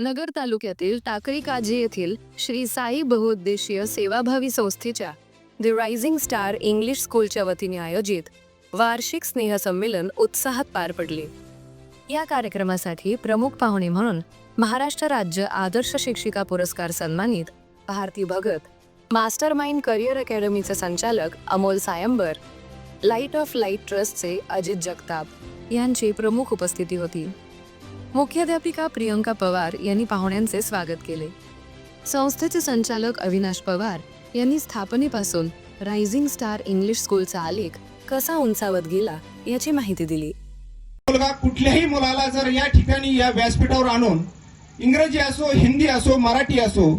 नगर तालुक्यातील टाकळी काजी येथील श्री साई बहुउद्देशीय सेवाभावी संस्थेच्या द रायझिंग स्टार इंग्लिश स्कूलच्या वतीने आयोजित वार्षिक स्नेहसंमेलन उत्साहात पार पडले. या कार्यक्रमासाठी प्रमुख पाहुणे म्हणून महाराष्ट्र राज्य आदर्श शिक्षिका पुरस्कार सन्मानित Bharati Bhagat master mind career अकॅडमीचे संचालक अमोल सायंबर लाइट ऑफ लाइट ट्रस्टचे अजित जगताप यांची प्रमुख उपस्थिती होती. मुख्याध्यापिका प्रियंका पवार यांनी पाहुण्यांचे स्वागत केले. संस्थेचे संचालक अविनाश पवार यांनी स्थापनेपासून रायझिंग स्टार इंग्लिश स्कूलचा आलेख कसा उंचावत गेला याची माहिती दिली. मुलगा कुठल्याही मुलाला जर या ठिकाणी या व्यासपीठावर आणून इंग्रजी असो हिंदी असो मराठी असो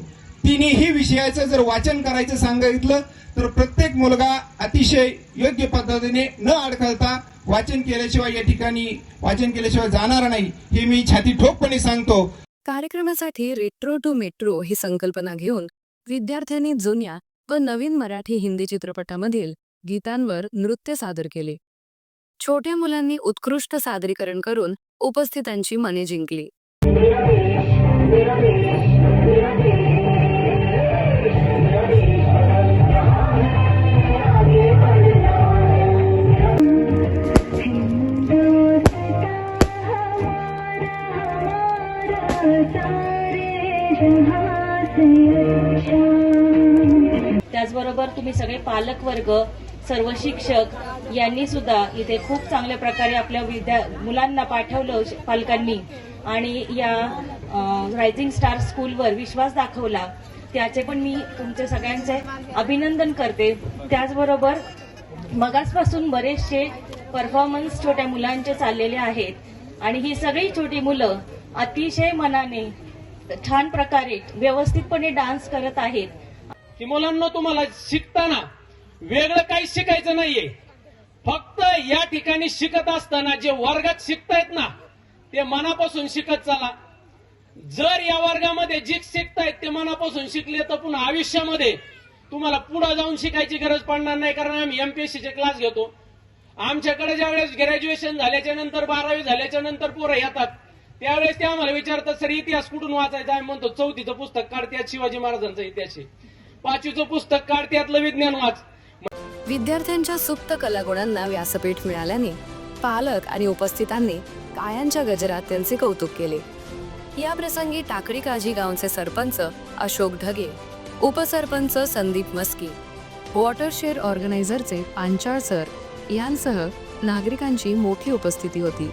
तिन्ही विषयाचं जर वाचन करायचं सांगितलं तर प्रत्येक मुलगा अतिशय योग्य पद्धतीने न अडखळता वाचन केल्याशिवाय या ठिकाणी वाचन केल्याशिवाय जाणार नाही हे मी छाती ठोकपणे सांगतो. कार्यक्रमासाठी रेट्रो टू मेट्रो ही संकल्पना घेऊन विद्यार्थ्यांनी जुन्या व नवीन मराठी हिंदी चित्रपटामधील गीतांवर नृत्य सादर केले. छोट्या मुलांनी उत्कृष्ट सादरीकरण करून उपस्थितांची मने जिंकली. त्याचबरोबर तुम्ही सगळे पालक वर्ग सर्व शिक्षक यांनी सुद्धा इथे खूप चांगल्या प्रकारे आपल्या विद्या मुलांना पाठवलं पालकांनी. आणि या रायझिंग स्टार स्कूलवर विश्वास दाखवला. त्याचे पण मी तुमचे सगळ्यांचे अभिनंदन करते. त्याचबरोबर मगासपासून बरेचसे परफॉर्मन्स छोट्या मुलांचे चाललेले आहेत. आणि ही सगळी छोटी मुलं अतिशय मनाने छान प्रकारे व्यवस्थितपणे डान्स करत आहेत. की मुलांना तुम्हाला शिकताना वेगळं काही शिकायचं नाहीये. फक्त या ठिकाणी शिकत असताना जे वर्गात शिकतायत ना ते मनापासून शिकत चला. जर या वर्गामध्ये जे शिकतायत ते मनापासून शिकले तर पुन्हा आयुष्यामध्ये तुम्हाला पुढे जाऊन शिकायची गरज पडणार नाही कारण आम्ही एमपीएससीचे क्लास घेतो. आमच्याकडे ज्यावेळेस ग्रॅज्युएशन झाल्याच्यानंतर बारावी झाल्याच्यानंतर पोरं येतात. त्यावेळेस ते आम्हाला विचारतात सर इतिहास कुठून वाचायचा? आम्ही म्हणतो चौथीचं पुस्तक काढत्यात शिवाजी महाराजांचा इतिहास पाचवीचं पुस्तक काढत्यातलं विज्ञान वाच. विद्यार्थ्यांच्या सुप्त कलागुणांना व्यासपीठ मिळाल्याने पालक आणि उपस्थितांनी कायांच्या गजरात त्यांचे कौतुक केले. या प्रसंगी टाकडी काजी गावचे सरपंच अशोक ढगे उपसरपंच संदीप मस्की वॉटरशेअर ऑर्गनायझरचे पांचाळ सर यांसह नागरिकांची मोठी उपस्थिती होती.